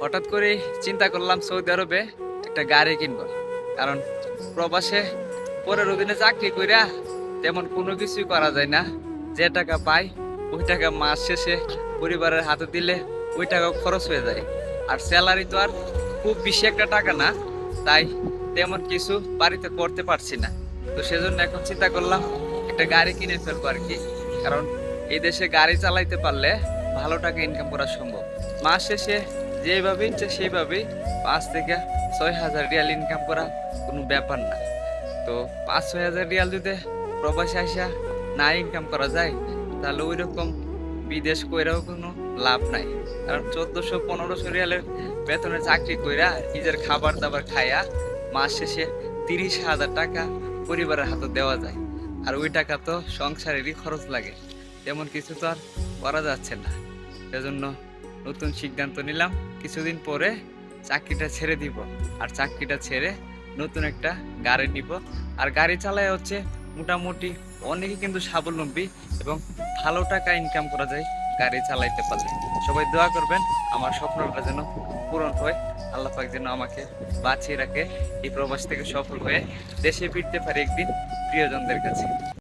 হঠাৎ করে চিন্তা করলাম সৌদি আরবে একটা গাড়ি কিনবো। কারণ প্রবাসে পরের দিনে চাকরি কইরা তেমন কোনো কিছুই করা যায় না। যে টাকা পাই, ওই টাকা মাস শেষে পরিবারের হাতে দিলে ওই টাকা খরচ হয়ে যায়। আর স্যালারি তো আর খুব বেশি একটা টাকা না, তাই তেমন কিছু বাড়িতে করতে পারছি না। তো সেজন্য এখন চিন্তা করলাম একটা গাড়ি কিনে ফেলব আর কি। কারণ এই দেশে গাড়ি চালাইতে পারলে ভালো টাকা ইনকাম করা সম্ভব। মাস শেষে যেভাবে ইচ্ছে সেইভাবেই পাঁচ থেকে ছয় হাজার রিয়াল ইনকাম করা কোনো ব্যাপার না। তো পাঁচ ছয় হাজার রিয়াল যদি প্রবাসে আসা না ইনকাম করা যায়, তাহলে ওই রকম বিদেশ কইরাও কোনো লাভ নাই। কারণ চোদ্দোশো পনেরোশো রিয়ালের বেতনে চাকরি কইরা নিজের খাবার দাবার খায়া মাস শেষে তিরিশ হাজার টাকা পরিবারের হাতে দেওয়া যায়। আর ওই টাকা তো সংসারেরই খরচ লাগে। তেমন কিছু তো আর করা যাচ্ছে না। সেজন্য নতুন সিদ্ধান্ত নিলাম, কিছুদিন পরে চাকরিটা ছেড়ে দিব। আর চাকরিটা ছেড়ে নতুন একটা গাড়ি নিব। আর গাড়ি চালায় হচ্ছে মোটামুটি অনেকে কিন্তু স্বাবলম্বী এবং ভালো টাকা ইনকাম করা যায় গাড়ি চালাইতে পারলে। সবাই দোয়া করবেন, আমার স্বপ্নটা যেন পূরণ হয়। আল্লাহ পাক যেন আমাকে বাঁচিয়ে রাখে, এই প্রবাস থেকে সফল হয়ে দেশে ফিরতে পারি একদিন প্রিয়জনদের কাছে।